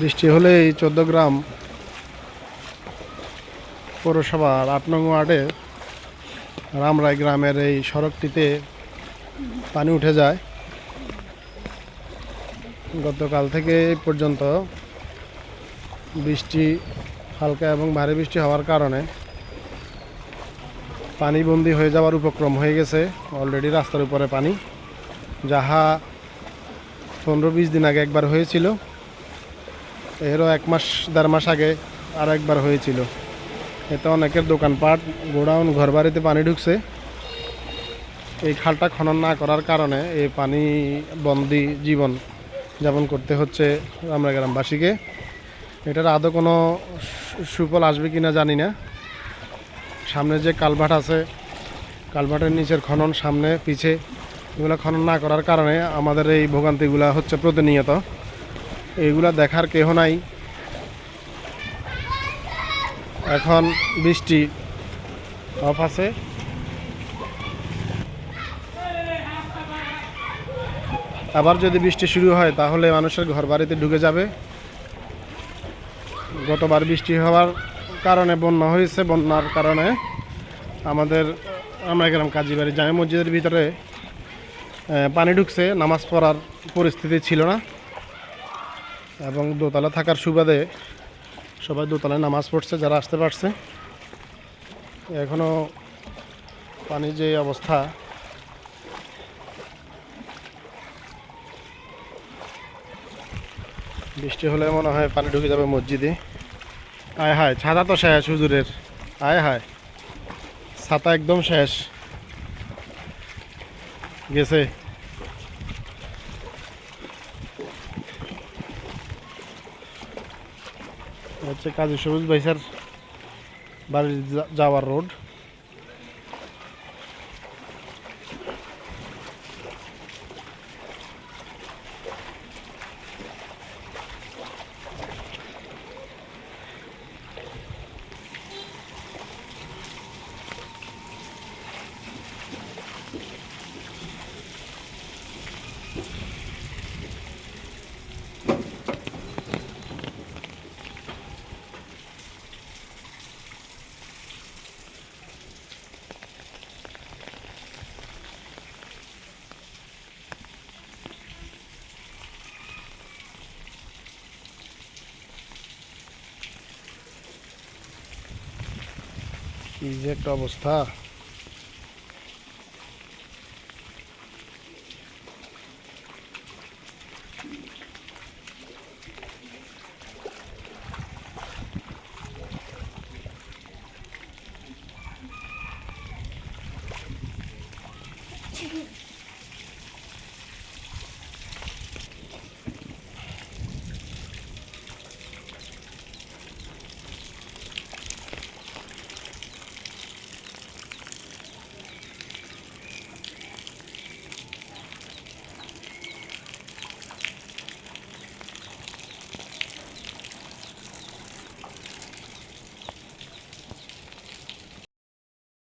বৃষ্টি হলে এই চোদ্দ গ্রাম পৌরসভার আট নং ওয়ার্ডে রামরায় গ্রামের এই সড়কটিতে পানি উঠে যায়। গতকাল থেকে পর্যন্ত বৃষ্টি হালকা এবং ভারী বৃষ্টি হওয়ার কারণে পানিবন্দি হয়ে যাওয়ার উপক্রম হয়ে গেছে। অলরেডি রাস্তার উপরে পানি। যাহা পনেরো বিশ দিন আগে একবার হয়েছিল এরও এক মাস, দেড় মাস আগে আর একবার হয়েছিল। এতে অনেকের দোকানপাট, গোডাউন, ঘরবাড়িতে পানি ঢুকছে। এই খালটা খনন না করার কারণে এই পানি বন্দি জীবন যাপন করতে হচ্ছে আমরা গ্রামবাসীকে। এটার আদৌ কোনো সুফল আসবে কি না জানি না। সামনে যে কালভাট আছে কালভার্টের নিচের খনন সামনে, পিছে, এগুলো খনন না করার কারণে আমাদের এই ভোগান্তিগুলো হচ্ছে প্রতিনিয়ত। এইগুলা দেখার কেহ নাই। এখন বৃষ্টি অফ আছে। আবার যদি বৃষ্টি শুরু হয়, তাহলে মানুষের ঘর বাড়িতে ঢুকে যাবে। গতবার বৃষ্টি হওয়ার কারণে বন্যা হয়েছে। বন্যার কারণে আমাদের, আমরা গেলাম কাজীবাড়ি জামে মসজিদের ভিতরে। পানি ঢুকছে, নামাজ পড়ার পরিস্থিতি ছিল না। এবং দোতলা থাকার সুবাদে সবাই দোতলায় নামাজ পড়ছে, যারা আসতে পারছে। এখনও পানির যে অবস্থা, বৃষ্টি হলে মনে হয় পানি ঢুকে যাবে মসজিদে। আয় হায়, ছাতা তো শেষ হুজুরের। আয় হায়, ছাতা একদম শেষ। গেছে। হচ্ছে কাজী সবুজ ভাইসার বাড়ির যা- যাওয়ার রোড এই যে একটা অবস্থা Mm-hmm.